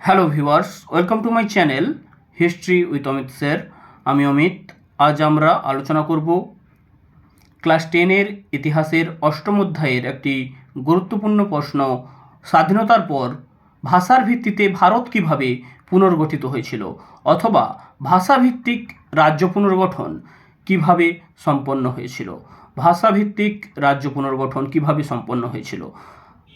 Hello viewers welcome to my channel history with Amit sir আমি অমিত। আজ আমরা আলোচনা করব ক্লাস টেনের ইতিহাসের অষ্টম অধ্যায়ের একটি গুরুত্বপূর্ণ প্রশ্ন, স্বাধীনতার পর ভাষার ভিত্তিতে ভারত কীভাবে পুনর্গঠিত হয়েছিল অথবা ভাষাভিত্তিক রাজ্য পুনর্গঠন কীভাবে সম্পন্ন হয়েছিল, ভাষাভিত্তিক রাজ্য পুনর্গঠন কীভাবে সম্পন্ন হয়েছিল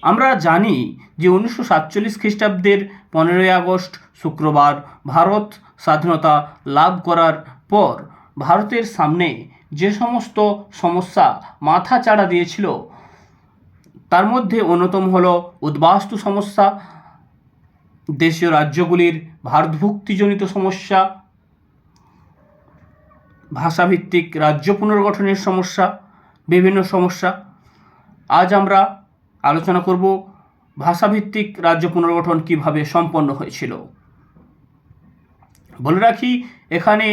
আমরা জানি যে উনিশশো সাতচল্লিশ খ্রিস্টাব্দের পনেরোই আগস্ট শুক্রবার ভারত স্বাধীনতা লাভ করার পর ভারতের সামনে যে সমস্ত সমস্যা মাথা চাড়া দিয়েছিল, তার মধ্যে অন্যতম হল উদ্বাস্তু সমস্যা, দেশীয় রাজ্যগুলির ভারতভুক্তিজনিত সমস্যা, ভাষাভিত্তিক রাজ্য পুনর্গঠনের সমস্যা, বিভিন্ন সমস্যা। আজ আমরা আলোচনা করব ভাষাভিত্তিক রাজ্য পুনর্গঠন কীভাবে সম্পন্ন হয়েছিল। বলে রাখি, এখানে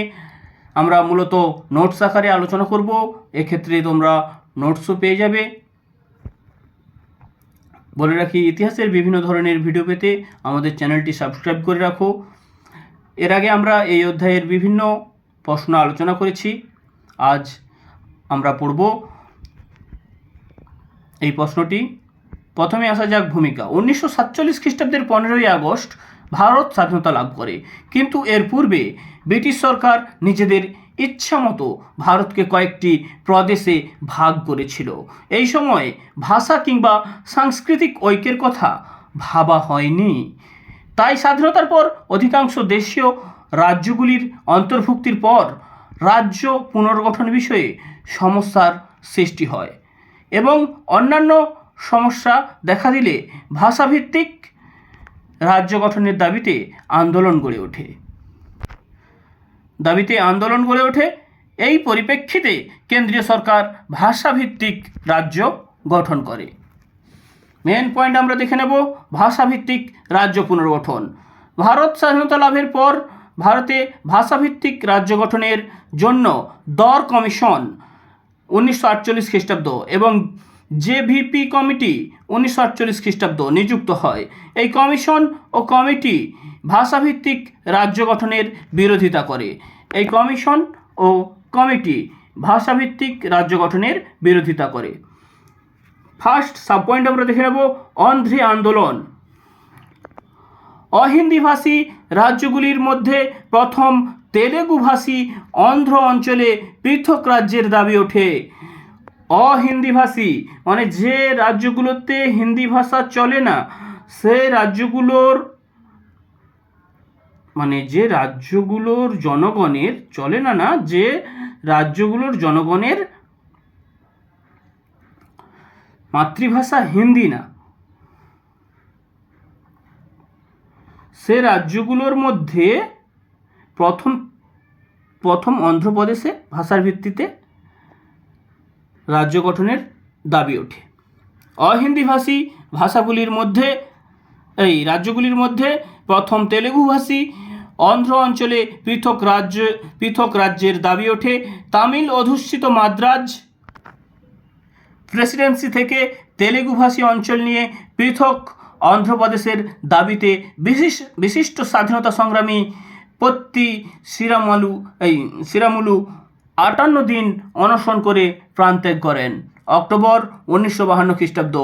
আমরা মূলত নোটস আকারে আলোচনা করব। এক্ষেত্রে তোমরা নোটসও পেয়ে যাবে। বলে রাখি, ইতিহাসের বিভিন্ন ধরনের ভিডিও পেতে আমাদের চ্যানেলটি সাবস্ক্রাইব করে রাখো। এর আগে আমরা এই অধ্যায়ের বিভিন্ন প্রশ্ন আলোচনা করেছি। আজ আমরা পড়ব এই প্রশ্নটি। প্রথমে আসা যাক ভূমিকা। উনিশশো সাতচল্লিশ খ্রিস্টাব্দের পনেরোই আগস্ট ভারত স্বাধীনতা লাভ করে। কিন্তু এর পূর্বে ব্রিটিশ সরকার নিজেদের ইচ্ছা মতো ভারতকে কয়েকটি প্রদেশে ভাগ করেছিল। এই সময় ভাষা কিংবা সাংস্কৃতিক ঐক্যের কথা ভাবা হয়নি। তাই স্বাধীনতার পর অধিকাংশ দেশীয় রাজ্যগুলির অন্তর্ভুক্তির পর রাজ্য পুনর্গঠন বিষয়ে সমস্যার সৃষ্টি হয় এবং অন্যান্য সমস্যা দেখা দিলে ভাষাভিত্তিক রাজ্য গঠনের দাবিতে আন্দোলন গড়ে ওঠে। দাবিতে আন্দোলন গড়ে ওঠে এই পরিপ্রেক্ষিতে কেন্দ্রীয় সরকার ভাষাভিত্তিক রাজ্য গঠন করে। মেন পয়েন্ট আমরা দেখে নেব ভাষাভিত্তিক রাজ্য পুনর্গঠন। ভারত স্বাধীনতা লাভের পর ভারতে ভাষাভিত্তিক রাজ্য গঠনের জন্য দর কমিশন উনিশশো আটচল্লিশ খ্রিস্টাব্দ এবং জেভিপি কমিটি উনিশশো আটচল্লিশ খ্রিস্টাব্দ নিযুক্ত হয়। এই কমিশন ও কমিটি ভাষাভিত্তিক রাজ্য গঠনের বিরোধিতা করে। এই কমিশন ও কমিটি ভাষাভিত্তিক রাজ্য গঠনের বিরোধিতা করে। ফার্স্ট সাব পয়েন্ট আমরা দেখে নেব, অন্ধ্রে আন্দোলন। অহিন্দিভাষী রাজ্যগুলির মধ্যে প্রথম তেলেগুভাষী অন্ধ্র অঞ্চলে পৃথক রাজ্যের দাবি ওঠে। অহিন্দিভাষী। মানে যে রাজ্যগুলোতে হিন্দি ভাষা চলে না, সে রাজ্যগুলোর মানে যে রাজ্যগুলোর জনগণের, চলে না না, যে রাজ্যগুলোর জনগণের মাতৃভাষা হিন্দি না। সে রাজ্যগুলোর মধ্যে প্রথম প্রথম অন্ধ্রপ্রদেশে ভাষার ভিত্তিতে রাজ্য গঠনের দাবি ওঠে। অহিন্দিভাষী ভাষাগুলির মধ্যে, এই রাজ্যগুলির মধ্যে প্রথম তেলেগুভাষী অন্ধ্র অঞ্চলে পৃথক রাজ্য, পৃথক রাজ্যের দাবি ওঠে। তামিল অধ্যুষিত মাদ্রাজ প্রেসিডেন্সি থেকে তেলেগুভাষী অঞ্চল নিয়ে পৃথক অন্ধ্রপ্রদেশের দাবিতে বিশিষ, বিশিষ্ট স্বাধীনতা সংগ্রামী পত্তি শ্রীরামালু, এই শ্রীরামুলু আটান্ন দিন অনশন করে প্রাণত্যাগ করেন। অক্টোবর উনিশশো বাহান্ন খ্রিস্টাব্দ।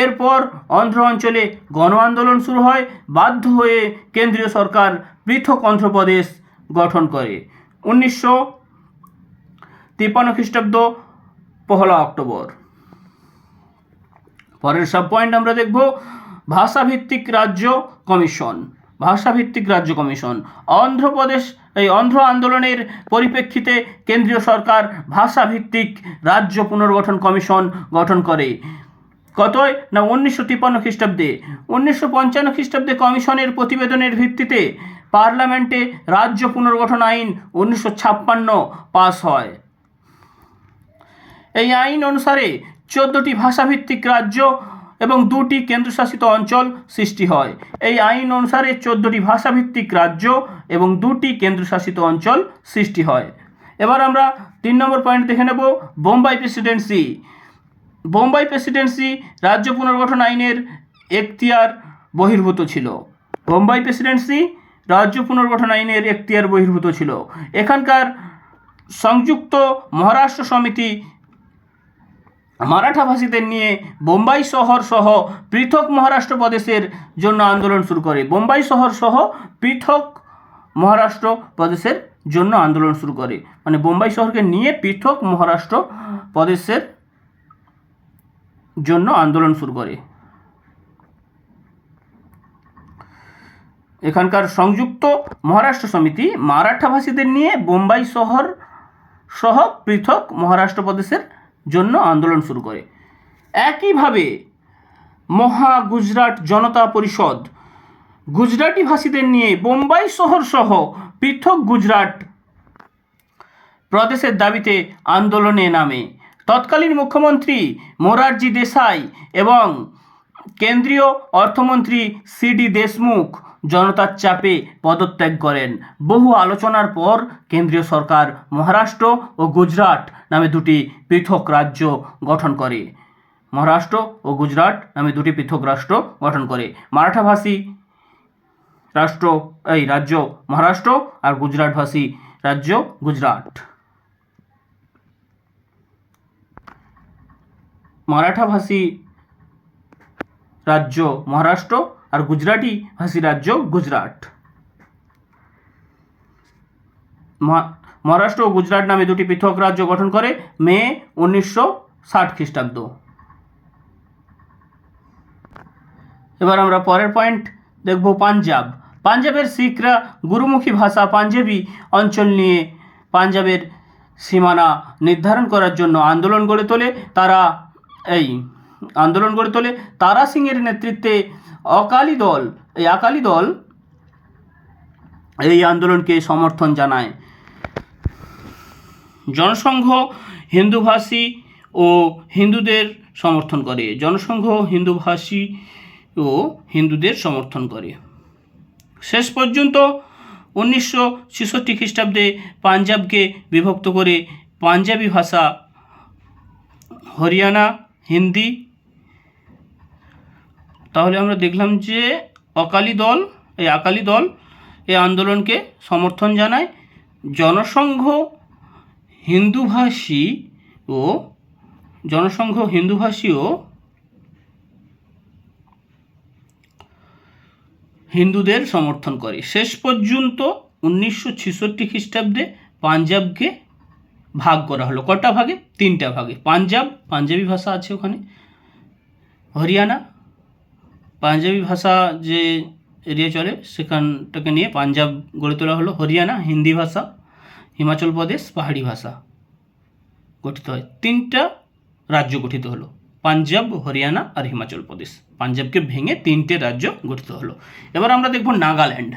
এরপর অন্ধ্র অঞ্চলে গণ আন্দোলন শুরু হয়, বাধ্য হয়ে কেন্দ্রীয় সরকার পৃথক অন্ধ্রপ্রদেশ গঠন করে। উনিশশো তিপ্পান্ন খ্রিস্টাব্দ, পহলা অক্টোবর। পরের সব পয়েন্ট আমরা দেখব। ভাষাভিত্তিক রাজ্য কমিশন। ভাষাভিত্তিক রাজ্য কমিশন। অন্ধ্রপ্রদেশ এই অন্ধ্র আন্দোলনের পরিপ্রেক্ষিতে কেন্দ্রীয় সরকার ভাষাভিত্তিক রাজ্য পুনর্গঠন কমিশন গঠন করে। কতই? না, উনিশশো তিপ্পান্ন খ্রিস্টাব্দে। উনিশশো পঞ্চান্ন খ্রিস্টাব্দে কমিশনের প্রতিবেদনের ভিত্তিতে পার্লামেন্টে রাজ্য পুনর্গঠন আইন উনিশশো ছাপ্পান্ন পাস হয়। এই আইন অনুসারে চোদ্দোটি ভাষাভিত্তিক রাজ্য এবং দুটি কেন্দ্রশাসিত অঞ্চল সৃষ্টি হয়। এই আইন অনুসারে চোদ্দোটি ভাষাভিত্তিক রাজ্য এবং দুটি কেন্দ্রশাসিত অঞ্চল সৃষ্টি হয়। এবার আমরা তিন নম্বর পয়েন্ট দেখে নেব, বোম্বাই প্রেসিডেন্সি। বোম্বাই প্রেসিডেন্সি রাজ্য পুনর্গঠন আইনের এখতিয়ার বহির্ভূত ছিল। বোম্বাই প্রেসিডেন্সি রাজ্য পুনর্গঠন আইনের এখতিয়ার বহির্ভূত ছিল। এখানকার সংযুক্ত মহারাষ্ট্র সমিতি মারাঠা ভাষীদের নিয়ে বোম্বাই শহর সহ পৃথক মহারাষ্ট্র প্রদেশের জন্য আন্দোলন শুরু করে। বোম্বাই শহর সহ পৃথক মহারাষ্ট্র প্রদেশের জন্য আন্দোলন শুরু করে। মানে বোম্বাই শহরকে নিয়ে পৃথক মহারাষ্ট্র প্রদেশের জন্য আন্দোলন শুরু করে। এখানকার সংযুক্ত মহারাষ্ট্র সমিতি মারাঠা ভাষীদের নিয়ে বোম্বাই শহর সহ পৃথক মহারাষ্ট্র প্রদেশের জন্য আন্দোলন শুরু করে। একইভাবে মহা গুজরাট জনতা পরিষদ গুজরাটি ভাষীদের নিয়ে বোম্বাই শহর সহ পৃথক গুজরাট প্রদেশের দাবিতে আন্দোলনে নামে। তৎকালীন মুখ্যমন্ত্রী মোরারজি দেশাই এবং কেন্দ্রীয় অর্থমন্ত্রী সিডি দেশমুখ জনতার চাপে পদত্যাগ করেন। বহু আলোচনার পর কেন্দ্রীয় সরকার মহারাষ্ট্র ও গুজরাট নামে দুটি পৃথক রাজ্য গঠন করে। মহারাষ্ট্র ও গুজরাট নামে দুটি পৃথক রাষ্ট্র গঠন করে। মারাঠাভাষী রাষ্ট্র, এই রাজ্য মহারাষ্ট্র আর গুজরাটভাষী রাজ্য গুজরাট। মারাঠাভাষী রাজ্য মহারাষ্ট্র আর গুজরাটি ভাষী রাজ্য গুজরাট। মহা- মহারাষ্ট্র ও গুজরাট নামে দুটি পৃথক রাজ্য গঠন করে মে উনিশশো ষাট খ্রিস্টাব্দ। এবার আমরা পরের পয়েন্ট দেখব পাঞ্জাব। পাঞ্জাবের শিখরা গুরুমুখী ভাষা পাঞ্জাবি অঞ্চল নিয়ে পাঞ্জাবের সীমানা নির্ধারণ করার জন্য আন্দোলন গড়ে তোলে তারা এই আন্দোলন গড়ে তোলে। তারা সিংয়ের নেতৃত্বে অকালি দল, এই আকালি দল এই আন্দোলনকে সমর্থন জানায়। জনসংঘ হিন্দুভাষী ও হিন্দুদের সমর্থন করে। জনসংঘ হিন্দুভাষী ও হিন্দুদের সমর্থন করে। শেষ পর্যন্ত উনিশশো ছেষট্টি খ্রিস্টাব্দে পাঞ্জাবকে বিভক্ত করে পাঞ্জাবি ভাষা হরিয়ানা, হিন্দি তাহলে আমরা দেখলাম যে অকালি দল, এই আকালি দল এই আন্দোলনকে সমর্থন জানায়। জনসংঘ হিন্দুভাষী ও জনসংঘ হিন্দুভাষী ও হিন্দুদের সমর্থন করে। শেষ পর্যন্ত উনিশশো ছেষট্টি খ্রিস্টাব্দে পাঞ্জাবকে ভাগ করা হলো। কটা ভাগে? তিনটা ভাগে। পাঞ্জাব, পাঞ্জাবি ভাষা আছে ওখানে। হরিয়ানা পাঞ্জাবি ভাষা যে এরিয়া চলে, সেখানটাকে নিয়ে পাঞ্জাব গড়ে তোলা হলো। হরিয়ানা, হিন্দি ভাষা, হিমাচল প্রদেশ, পাহাড়ি ভাষা গঠিত হয়। তিনটা রাজ্য গঠিত হলো, পাঞ্জাব, হরিয়ানা আর হিমাচল প্রদেশ। পাঞ্জাবকে ভেঙে তিনটে রাজ্য গঠিত হলো। এবার আমরা দেখব নাগাল্যান্ড।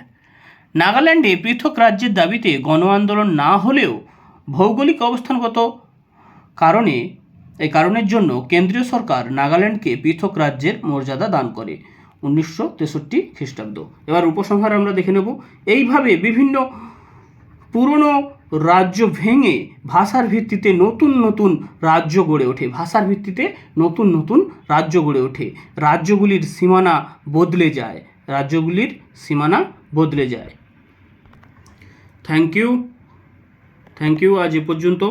নাগাল্যান্ডে পৃথক রাজ্যের দাবিতে গণ আন্দোলন না হলেও ভৌগোলিক অবস্থানগত কারণে, এই কারণের জন্য কেন্দ্রীয় সরকার নাগাল্যান্ডকে পৃথক রাজ্যের মর্যাদা দান করে। উনিশশো তেষট্টি খ্রিস্টাব্দ। এবার উপসংহার আমরা দেখে নেব, এইভাবে বিভিন্ন পুরনো রাজ্য ভেঙে ভাষার ভিত্তিতে নতুন নতুন রাজ্য গড়ে ওঠে। ভাষার ভিত্তিতে নতুন নতুন রাজ্য গড়ে ওঠে। রাজ্যগুলির সীমানা বদলে যায়। রাজ্যগুলির সীমানা বদলে যায়। থ্যাংক ইউ থ্যাংক ইউ আজ এ পর্যন্ত।